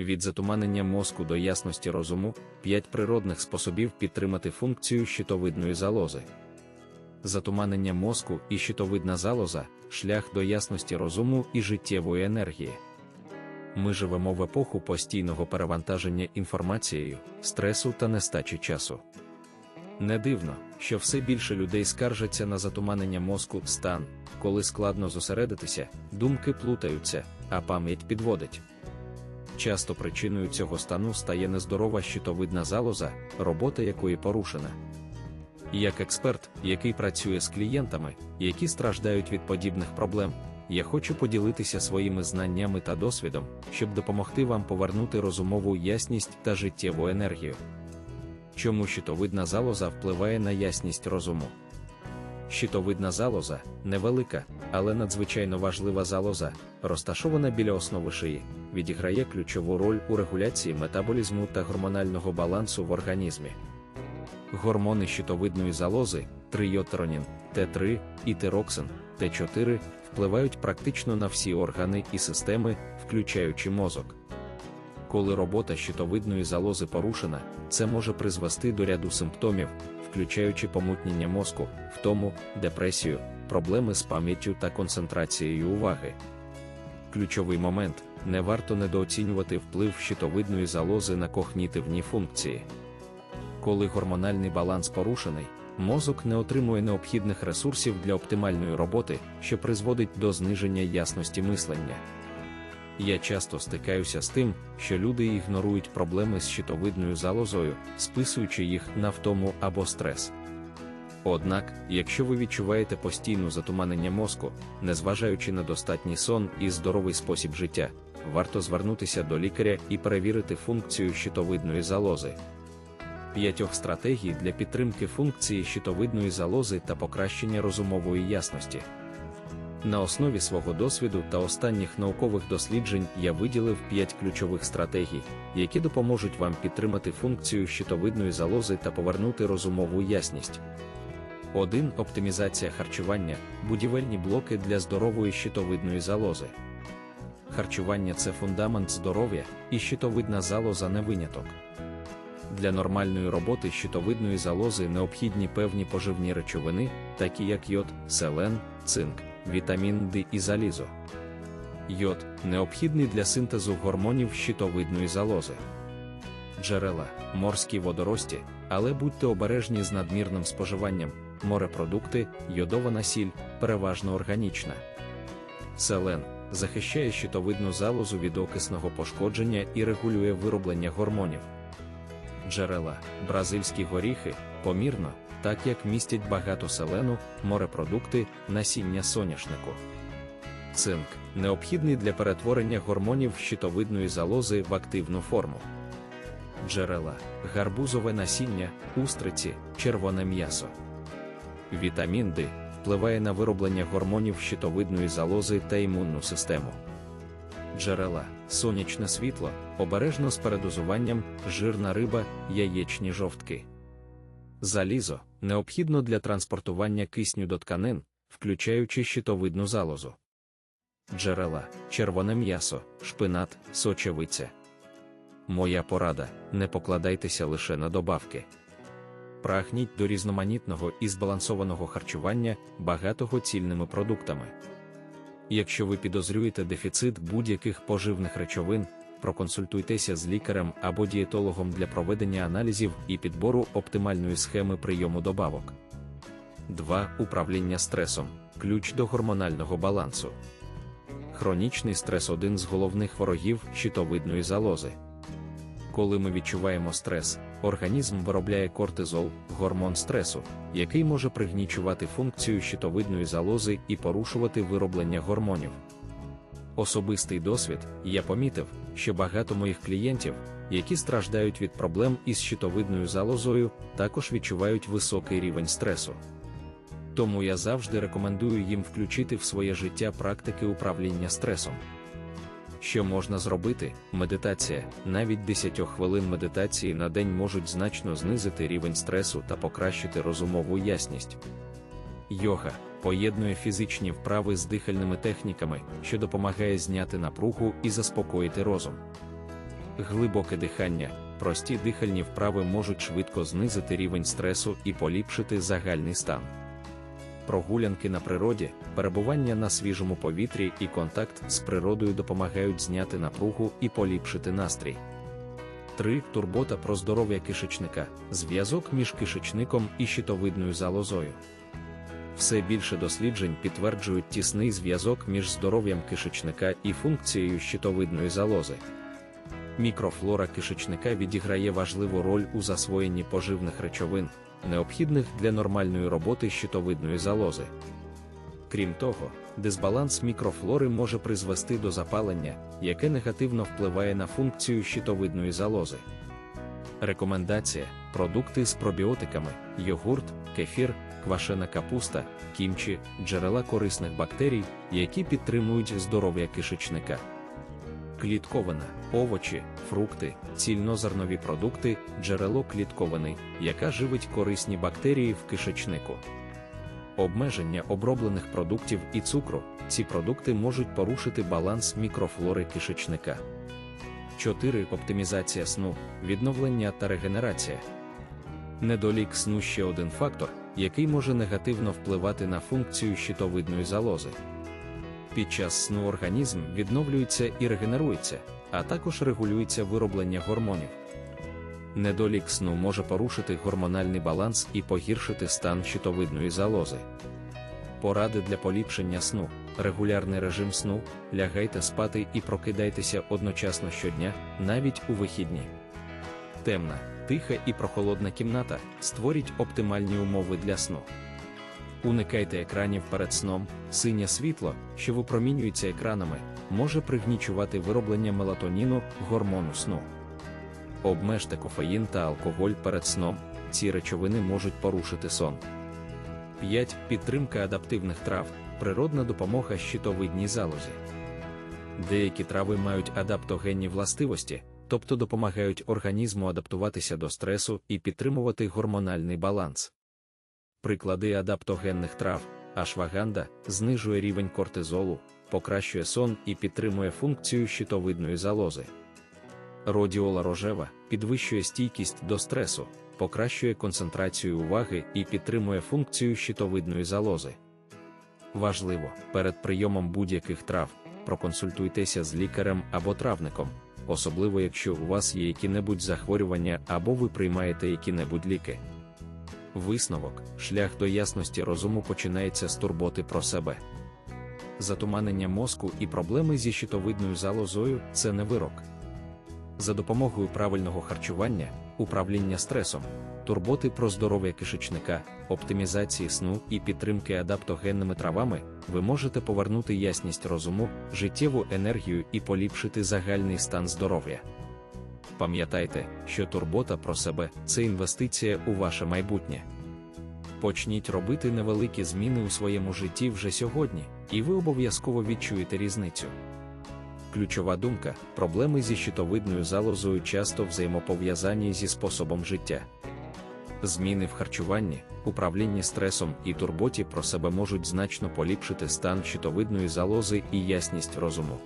Від затуманення мозку до ясності розуму 5 природних способів підтримати функцію щитовидної залози. Затуманення мозку і щитовидна залоза шлях до ясності розуму і життєвої енергії. Ми живемо в епоху постійного перевантаження інформацією, стресу та нестачі часу. Не дивно, що все більше людей скаржаться на затуманення мозку стан, коли складно зосередитися, думки плутаються, а пам'ять підводить. Часто причиною цього стану стає нездорова щитовидна залоза, робота якої порушена. Як експерт, який працює з клієнтами, які страждають від подібних проблем, я хочу поділитися своїми знаннями та досвідом, щоб допомогти вам повернути розумову ясність та життєву енергію. Чому щитовидна залоза впливає на ясність розуму? Щитовидна залоза невелика, але надзвичайно важлива залоза, розташована біля основи шиї, відіграє ключову роль у регуляції метаболізму та гормонального балансу в організмі. Гормони щитовидної залози, трийотеронін, Т3 і тироксин, Т4 впливають практично на всі органи і системи, включаючи мозок. Коли робота щитовидної залози порушена, це може призвести до ряду симптомів, включаючи помутнення мозку, втому, депресію, проблеми з пам'яттю та концентрацією уваги. Ключовий момент не варто недооцінювати вплив щитовидної залози на когнітивні функції. Коли гормональний баланс порушений, мозок не отримує необхідних ресурсів для оптимальної роботи, що призводить до зниження ясності мислення. Я часто стикаюся з тим, що люди ігнорують проблеми з щитовидною залозою, списуючи їх на втому або стрес. Однак, якщо ви відчуваєте постійну затуманення мозку, незважаючи на достатній сон і здоровий спосіб життя, варто звернутися до лікаря і перевірити функцію щитовидної залози. П'ятьох стратегій для підтримки функції щитовидної залози та покращення розумової ясності. На основі свого досвіду та останніх наукових досліджень я виділив 5 ключових стратегій, які допоможуть вам підтримати функцію щитовидної залози та повернути розумову ясність. 1. Оптимізація харчування, будівельні блоки для здорової щитовидної залози. Харчування це фундамент здоров'я, і щитовидна залоза не виняток. Для нормальної роботи щитовидної залози необхідні певні поживні речовини, такі як йод, селен, цинк вітамін Д і залізо. Йод необхідний для синтезу гормонів щитовидної залози. Джерела морські водорості, але будьте обережні з надмірним споживанням, морепродукти, йодована сіль, переважно органічна. Селен захищає щитовидну залозу від окисного пошкодження і регулює вироблення гормонів. Джерела бразильські горіхи помірно, так як містять багато селену, морепродукти, насіння соняшнику. Цинк необхідний для перетворення гормонів щитовидної залози в активну форму. Джерела, гарбузове насіння, устриці, червоне м'ясо. Вітамін Д впливає на вироблення гормонів щитовидної залози та імунну систему. Джерела, сонячне світло, обережно з передозуванням, жирна риба, яєчні жовтки. Залізо необхідно для транспортування кисню до тканин, включаючи щитовидну залозу. Джерела, червоне м'ясо, шпинат, сочевиця. Моя порада: не покладайтеся лише на добавки. Прагніть до різноманітного і збалансованого харчування, багатого цільними продуктами. Якщо ви підозрюєте дефіцит будь-яких поживних речовин, проконсультуйтеся з лікарем або дієтологом для проведення аналізів і підбору оптимальної схеми прийому добавок. 2. Управління стресом ключ до гормонального балансу. Хронічний стрес один з головних ворогів щитовидної залози. Коли ми відчуваємо стрес, організм виробляє кортизол, гормон стресу, який може пригнічувати функцію щитовидної залози і порушувати вироблення гормонів особистий досвід, я помітив, що багато моїх клієнтів, які страждають від проблем із щитовидною залозою, також відчувають високий рівень стресу. Тому я завжди рекомендую їм включити в своє життя практики управління стресом. Що можна зробити? Медитація, навіть 10 хвилин медитації на день можуть значно знизити рівень стресу та покращити розумову ясність. Йога поєднує фізичні вправи з дихальними техніками, що допомагає зняти напругу і заспокоїти розум. глибоке дихання, прості дихальні вправи можуть швидко знизити рівень стресу і поліпшити загальний стан. Прогулянки на природі, перебування на свіжому повітрі і контакт з природою допомагають зняти напругу і поліпшити настрій. 3. Турбота про здоров'я кишечника, зв'язок між кишечником і щитовидною залозою. Все більше досліджень підтверджують тісний зв'язок між здоров'ям кишечника і функцією щитовидної залози. Мікрофлора кишечника відіграє важливу роль у засвоєнні поживних речовин, необхідних для нормальної роботи щитовидної залози. Крім того, дисбаланс мікрофлори може призвести до запалення, яке негативно впливає на функцію щитовидної залози. Рекомендація: продукти з пробіотиками, йогурт, кефір, квашена капуста, кімчі, джерела корисних бактерій, які підтримують здоров'я кишечника. Клітковина, овочі, фрукти, цільнозернові продукти, джерело клітковини, яка живить корисні бактерії в кишечнику. Обмеження оброблених продуктів і цукру. Ці продукти можуть порушити баланс мікрофлори кишечника. 4. Оптимізація сну, відновлення та регенерація. Недолік сну ще один фактор, який може негативно впливати на функцію щитовидної залози. Під час сну організм відновлюється і регенерується, а також регулюється вироблення гормонів. Недолік сну може порушити гормональний баланс і погіршити стан щитовидної залози. Поради для поліпшення сну, регулярний режим сну, лягайте спати і прокидайтеся одночасно щодня, навіть у вихідні. Темна, тиха і прохолодна кімната створіть оптимальні умови для сну. Уникайте екранів перед сном, синє світло, що випромінюється екранами, може пригнічувати вироблення мелатоніну, гормону сну. Обмежте кофеїн та алкоголь перед сном, ці речовини можуть порушити сон. 5. Підтримка адаптивних трав, природна допомога щитовидній залозі. Деякі трави мають адаптогенні властивості, тобто допомагають організму адаптуватися до стресу і підтримувати гормональний баланс. Приклади адаптогенних трав, ашваганда знижує рівень кортизолу, покращує сон і підтримує функцію щитовидної залози. Родіола рожева підвищує стійкість до стресу, покращує концентрацію уваги і підтримує функцію щитовидної залози. Важливо, перед прийомом будь-яких трав проконсультуйтеся з лікарем або травником, особливо якщо у вас є які-небудь захворювання або ви приймаєте які-небудь ліки. Висновок, шлях до ясності розуму починається з турботи про себе. Затуманення мозку і проблеми зі щитовидною залозою це не вирок. За допомогою правильного харчування, управління стресом, турботи про здоров'я кишечника, оптимізації сну і підтримки адаптогенними травами, ви можете повернути ясність розуму, життєву енергію і поліпшити загальний стан здоров'я. Пам'ятайте, що турбота про себе це інвестиція у ваше майбутнє. Почніть робити невеликі зміни у своєму житті вже сьогодні, і ви обов'язково відчуєте різницю. Ключова думка: проблеми зі щитовидною залозою часто взаємопов'язані зі способом життя. Зміни в харчуванні, управлінні стресом і турботі про себе можуть значно поліпшити стан щитовидної залози і ясність розуму.